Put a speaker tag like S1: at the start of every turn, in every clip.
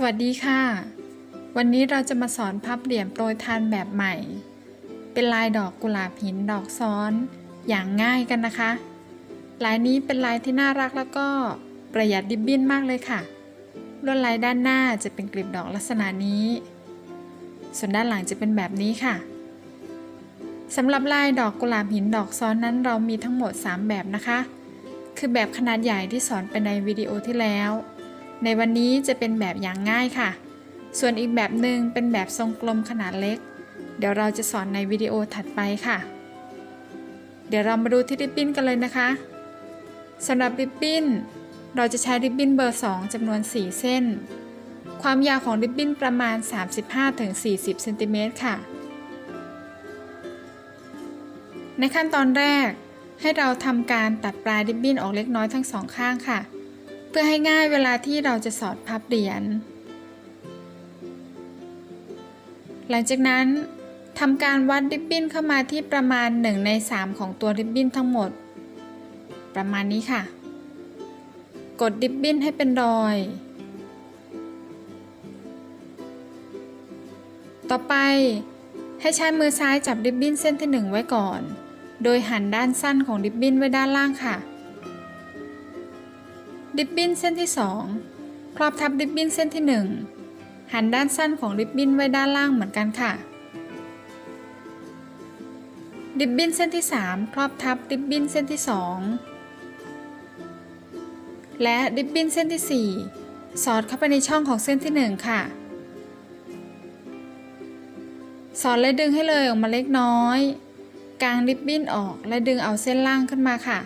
S1: สวัสดีค่ะ วันนี้เราจะมาสอนพับเหรียญโปรยทานแบบใหม่ เป็นลายดอกกุหลาบหินดอกซ้อนอย่างง่ายกันนะคะ ลายนี้เป็นลายที่น่ารักแล้วก็ประหยัดดิบบิ้นมากเลยค่ะ ลวดลายด้านหน้าจะเป็นกลีบดอกลักษณะนี้ ส่วนด้านหลังจะเป็นแบบนี้ค่ะสำหรับลายดอกกุหลาบหินดอกซ้อนนั้นเรามีทั้งหมด 3 แบบนะคะ คือแบบขนาดใหญ่ที่สอนไปในวิดีโอที่แล้ว ในวันนี้จะเป็นแบบอย่างง่ายค่ะ ส่วนอีกแบบหนึ่งเป็นแบบทรงกลมขนาดเล็ก เดี๋ยวเราจะสอนในวิดีโอถัดไปค่ะ เดี๋ยวเรามาดูที่ริบบิ้นกันเลยนะคะสำหรับริบบิ้น เราจะใช้ริบบิ้นเบอร์ 2จำนวน 4 เส้น ความยาวของริบบิ้นประมาณ 35-40เซนติเมตรค่ะ ในขั้นตอนแรกให้เราทำการตัดปลายริบบิ้นออกเล็กน้อยทั้งสองข้างค่ะ เพื่อให้ง่ายเวลาที่เราจะสอดพับเหรียญ หลังจากนั้นทำการวัดริบบิ้นเข้ามาที่ประมาณ 1 ใน 3 ของตัวริบบิ้นทั้งหมด ประมาณนี้ค่ะ กดริบบิ้นให้เป็นรอย ต่อไปให้ใช้มือซ้ายจับริบบิ้นเส้นที่ 1 ไว้ก่อน โดยหันด้านสั้นของริบบิ้นไว้ด้านล่างค่ะ ริบบิ้นเส้นที่ 2 ครอบทับริบบิ้นเส้นที่ 1 หันด้านสั้นของริบบิ้นไว้ด้านล่างเหมือนกันค่ะ ริบบิ้นเส้นที่ 3 ครอบทับริบบิ้นเส้นที่ 2 และริบบิ้นเส้นที่ 4 สอดเข้าไปในช่องของเส้นที่ 1 ค่ะ สอดและดึงให้เลยออกมาเล็กน้อยกางริบบิ้นออกและดึงเอาเส้นล่างขึ้นมาค่ะ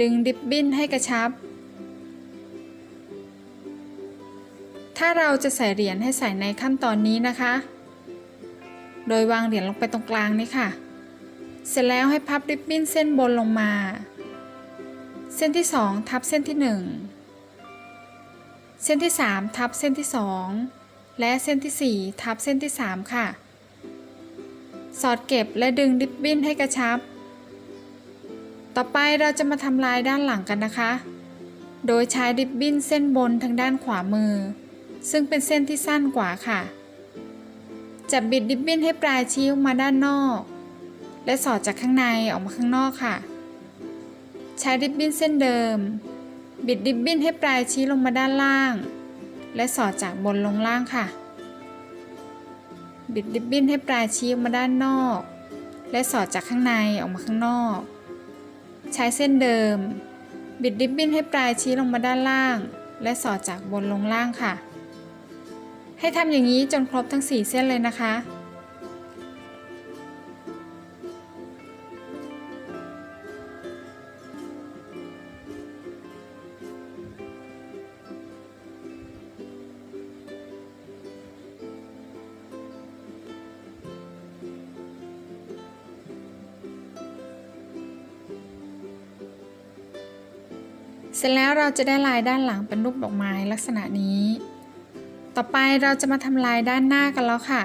S1: ดึงริบบิ้นให้กระชับ ถ้าเราจะใส่เหรียญให้ใส่ในขั้นตอนนี้นะคะ โดยวางเหรียญลงไปตรงกลางนี้ค่ะ เสร็จแล้วให้พับริบบิ้นเส้นบนลงมา เส้นที่ 2 ทับเส้นที่ 1 เส้นที่ 3 ทับเส้นที่ 2 และเส้นที่ 4 ทับเส้นที่ 3 ค่ะ สอดเก็บและดึงริบบิ้นให้กระชับ ต่อไปเราจะมาทำลายด้านหลังกันนะคะ โดยใช้ริบบิ้นเส้นบนทางด้านขวามือ ซึ่งเป็นเส้นที่สั้นกว่าค่ะ จับบิดริบบิ้นให้ปลายชี้ออกมาด้านนอก และสอดจากข้างในออกมาข้างนอกค่ะ ใช้ริบบิ้นเส้นเดิม บิดริบบิ้นให้ปลายชี้ลงมาด้านล่าง และสอดจากบนลงล่างค่ะ บิดริบบิ้นให้ปลายชี้ออกมาด้านนอก และสอดจากข้างในออกมาข้างนอก ใช้เส้นเดิม บิดริบบิ้นให้ปลายชี้ลงมาด้านล่าง และสอดจากบนลงล่างค่ะ ให้ทำอย่างนี้จนครบทั้ง 4 เส้นเลยนะคะ เสร็จแล้วเราจะได้ลายด้านหลังเป็นรูปดอกไม้ลักษณะนี้ ต่อไปเราจะมาทำลายด้านหน้ากันแล้วค่ะ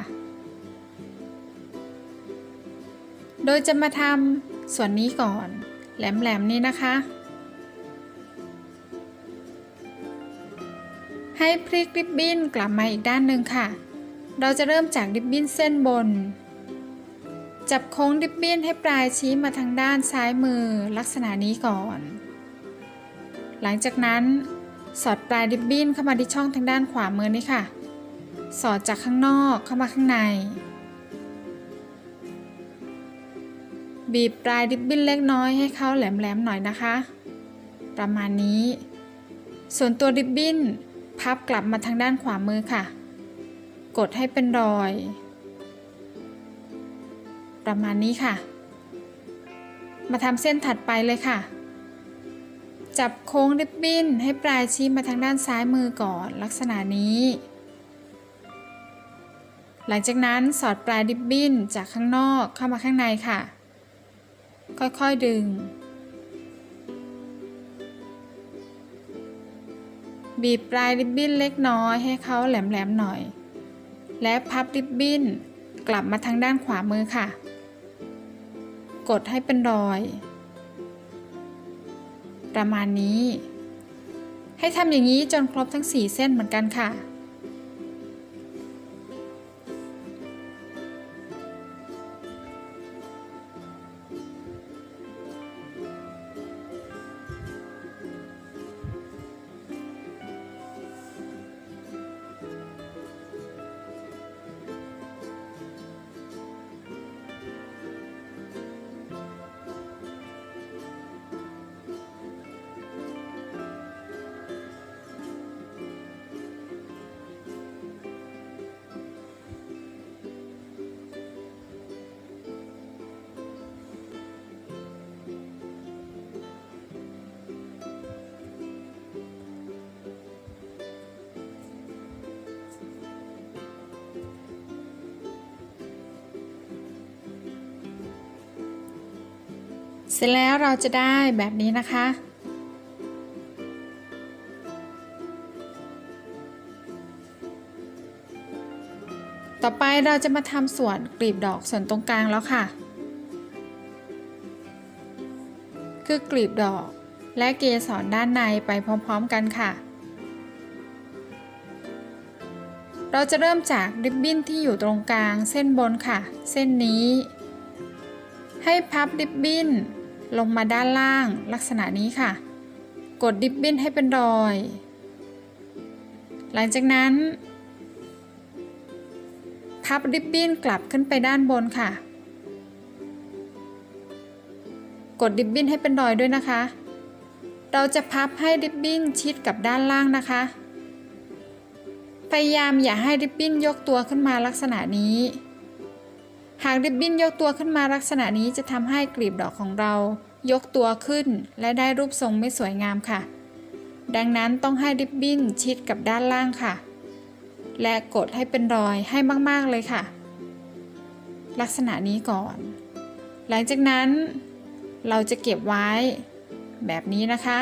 S1: โดยจะมาทำส่วนนี้ก่อน แหลมๆนี้นะคะ ให้พลิกริบบิ้นกลับมาอีกด้านหนึ่งค่ะ เราจะเริ่มจากริบบิ้นเส้นบน จับโค้งริบบิ้นให้ปลายชี้มาทางด้านซ้ายมือลักษณะนี้ก่อน หลังจากนั้น สอดปลายริบบิ้นเข้ามาที่ช่องทางด้านขวามือนี่ค่ะ สอดจากข้างนอกเข้ามาข้างใน บีบปลายริบบิ้นเล็กน้อยให้เข้าแหลมๆหน่อยนะคะ ประมาณนี้ ส่วนตัวริบบิ้นพับกลับมาทางด้านขวามือค่ะ กดให้เป็นรอย ประมาณนี้ค่ะ มาทำเส้นถัดไปเลยค่ะ จับโค้งริบบิ้นให้ปลายชี้มาทางด้านซ้ายมือก่อนลักษณะนี้ หลังจากนั้นสอดปลายริบบิ้นจากข้างนอกเข้ามาข้างในค่ะ ค่อยๆดึง บีบปลายริบบิ้นเล็กน้อยให้เขาแหลมๆหน่อย และพับริบบิ้นกลับมาทางด้านขวามือค่ะ กดให้เป็นรอย ประมาณนี้ ให้ทำอย่างนี้จนครบทั้ง 4 เส้นเหมือนกันค่ะ ร็จแล้วเราจะได้แบบนี้นะคะ ต่อไปเราจะมาทำส่วนกลีบดอกส่วนตรงกลางแล้วค่ะ คือกลีบดอกและเกสรด้านในไปพร้อมๆกันค่ะ เราจะเริ่มจากริบบิ้นที่อยู่ตรงกลางเส้นบนค่ะ เส้นนี้ให้พับริบบิ้น ลงมาด้านล่างลักษณะนี้ค่ะ กดริบบิ้นให้เป็นรอย หลังจากนั้น พับริบบิ้นกลับขึ้นไปด้านบนค่ะ กดริบบิ้นให้เป็นรอยด้วยนะคะ เราจะพับให้ริบบิ้นชิดกับด้านล่างนะคะ พยายามอย่าให้ริบบิ้นยกตัวขึ้นมาลักษณะนี้ หากริบบิ้นยกตัวขึ้นมาลักษณะนี้จะทำให้กลีบดอกของเรา ยกตัวขึ้นและได้รูปทรงไม่สวยงามค่ะ ดังนั้นต้องให้ริบบิ้นชิดกับด้านล่างค่ะ และกดให้เป็นรอยให้มากๆเลยค่ะ ลักษณะนี้ก่อน หลังจากนั้น เราจะเก็บไว้ แบบนี้นะคะ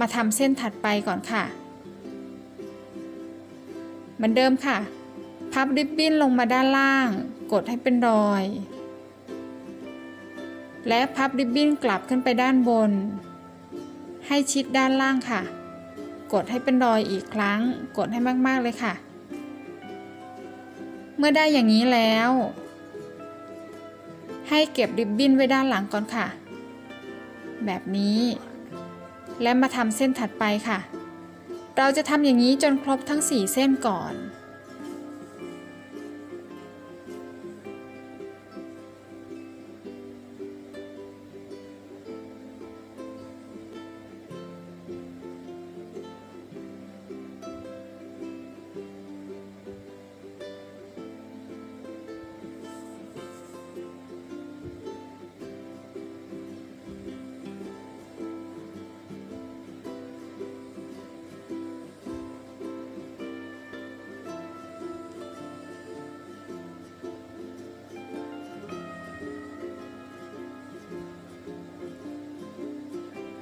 S1: มาทำเส้นถัดไปก่อนค่ะ เหมือนเดิมค่ะ พับริบบิ้นลงมาด้านล่าง กดให้เป็นรอย และพับริบบิ้นกลับขึ้นไปด้านบน ให้ชิดด้านล่างค่ะ กดให้เป็นรอยอีกครั้ง กดให้มากๆเลยค่ะ เมื่อได้อย่างนี้แล้ว ให้เก็บริบบิ้นไว้ด้านหลังก่อนค่ะ แบบนี้ และมาทำเส้นถัดไปค่ะ เราจะทำอย่างนี้จนครบทั้ง 4 เส้นก่อน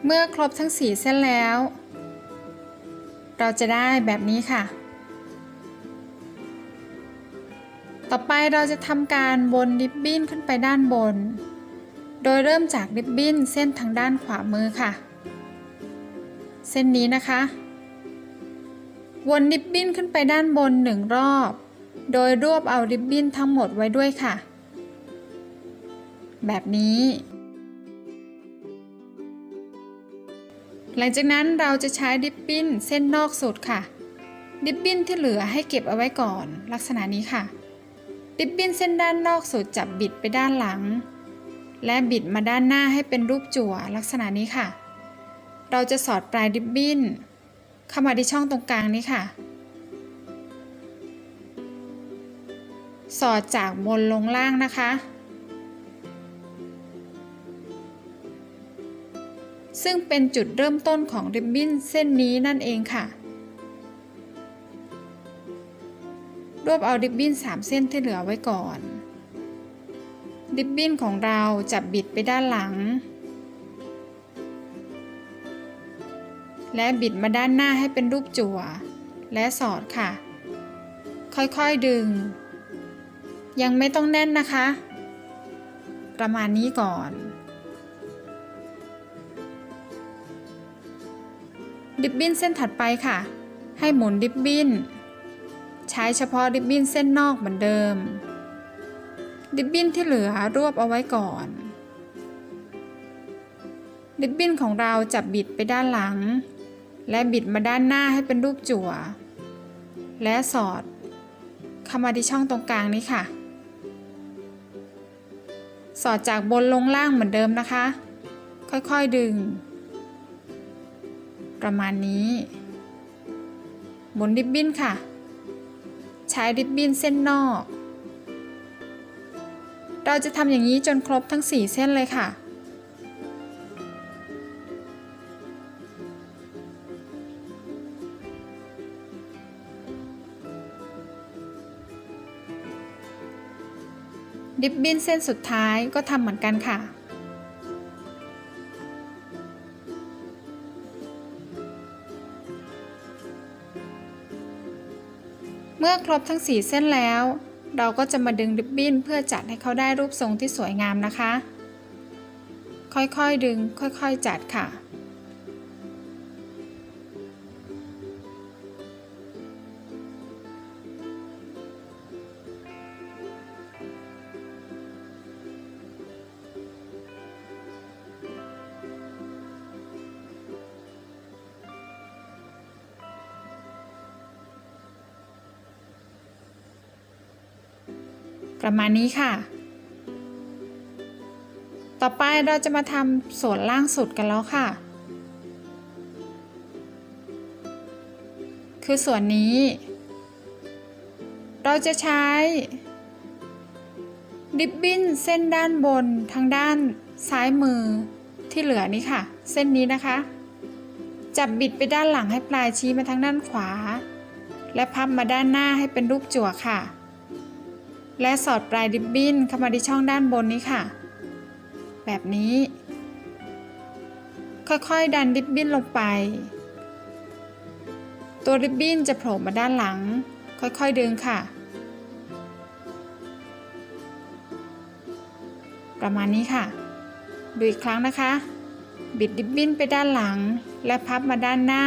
S1: เมื่อครบทั้ง 4 เส้นแล้ว เราจะได้แบบนี้ค่ะ ต่อไปเราจะทำการบนริบบิ้นขึ้นไปด้านบน โดยเริ่มจากริบบิ้นเส้นทางด้านขวามือค่ะ เส้นนี้นะคะ วนริบบิ้นขึ้นไปด้านบนหนึ่งรอบ โดยรวบเอาริบบิ้นทั้งหมดไว้ด้วยค่ะ แบบนี้ หลังจากนั้นเราจะใช้ดิปปิ้นเส้นนอกสุดค่ะ ดิปปิ้นที่เหลือให้เก็บเอาไว้ก่อนลักษณะนี้ค่ะ ดิปปิ้นเส้นด้านนอกสุดจับบิดไปด้านหลัง และบิดมาด้านหน้าให้เป็นรูปจั่วลักษณะนี้ค่ะ เราจะสอดปลายดิปปิ้นเข้ามาที่ช่องตรงกลางนี้ค่ะ สอดจากบนลงล่างนะคะ ซึ่งเป็นจุดเริ่มต้นของริบบิ้นเส้นนี้นั่นเองค่ะ รวบเอาริบบิ้น 3 เส้นที่เหลือไว้ก่อน ริบบิ้นของเราจะบิดไปด้านหลัง และบิดมาด้านหน้าให้เป็นรูปจั่ว และสอดค่ะ ค่อยๆดึง ยังไม่ต้องแน่นนะคะ ประมาณนี้ก่อน ดิบบิ้นเส้นถัดไปค่ะ ให้หมุนดิบบิ้น ใช้เฉพาะดิบบิ้นเส้นนอกเหมือนเดิม ดิบบิ้นที่เหลือรวบเอาไว้ก่อน ดิบบิ้นของเราจะบิดไปด้านหลัง และบิดมาด้านหน้าให้เป็นรูปจั่ว และสอดเข้ามาที่ช่องตรงกลางนี้ค่ะ สอดจากบนลงล่างเหมือนเดิมนะคะ ค่อยๆดึง ประมาณนี้หมุนริบบิ้นค่ะ ใช้ริบบิ้นเส้นนอก เราจะทำอย่างนี้จนครบทั้ง 4 เส้นเลยค่ะ ริบบิ้นเส้นสุดท้ายก็ทำเหมือนกันค่ะ เมื่อครบทั้ง 4 เส้นแล้ว เราก็จะมาดึงริบบิ้นเพื่อจัดให้เขาได้รูปทรงที่สวยงามนะคะ ค่อยๆดึง ค่อยๆจัดค่ะ ประมาณนี้ค่ะ ต่อไปเราจะมาทำส่วนล่างสุดกันแล้วค่ะ คือส่วนนี้ เราจะใช้ ริบบิ้นเส้นด้านบนทางด้านซ้ายมือที่เหลือนี้ค่ะ เส้นนี้นะคะ จับบิดไปด้านหลังให้ปลายชี้มาทางด้านขวา และพับมาด้านหน้าให้เป็นรูปจั่วค่ะ และสอดปลายริบบิ้นเข้ามาที่ช่องด้านบนนี้ค่ะ แบบนี้ ค่อยๆ ดันริบบิ้นลงไป ตัวริบบิ้นจะโผล่มาด้านหลัง ค่อยๆดึงค่ะ ประมาณนี้ค่ะ ดูอีกครั้งนะคะ บิดริบบิ้นไปด้านหลัง และพับมาด้านหน้า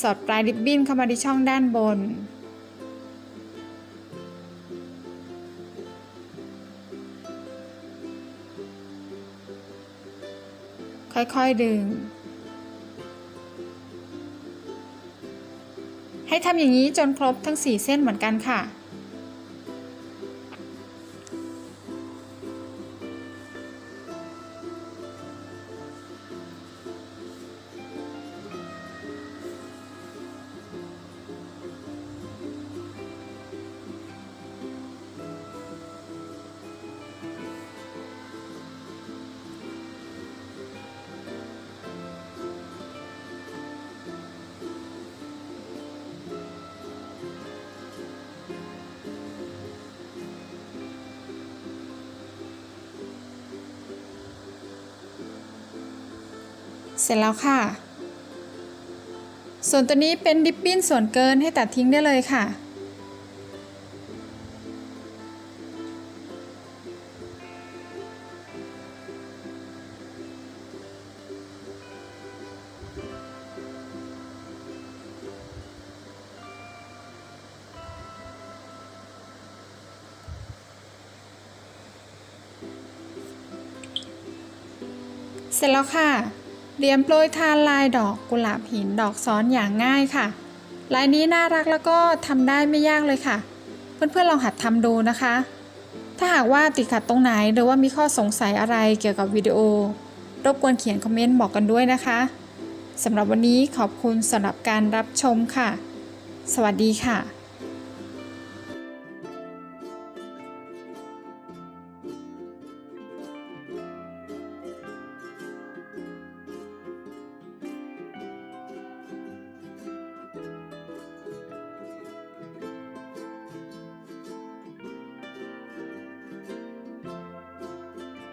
S1: สอดปลายริบบิ้นเข้ามาที่ช่องด้านบน ค่อยๆดึง ให้ทำอย่างนี้จนครบทั้ง 4 เส้นเหมือนกันค่ะ เสร็จแล้วค่ะ ส่วนตัวนี้เป็นดิปปิ้นส่วนเกินให้ตัดทิ้งได้เลยค่ะ เสร็จแล้วค่ะ เหรียญโปรยทานลายดอกกุหลาบหินดอกซ้อนอย่างง่ายค่ะ ลายนี้น่ารักแล้วก็ทำได้ไม่ยากเลยค่ะ เพื่อนๆลองหัดทำดูนะคะ ถ้าหากว่าติดขัดตรงไหนหรือว่ามีข้อสงสัยอะไรเกี่ยวกับวิดีโอ รบกวนเขียนคอมเมนต์บอกกันด้วยนะคะสำหรับวันนี้ขอบคุณสำหรับการรับชมค่ะ สวัสดีค่ะ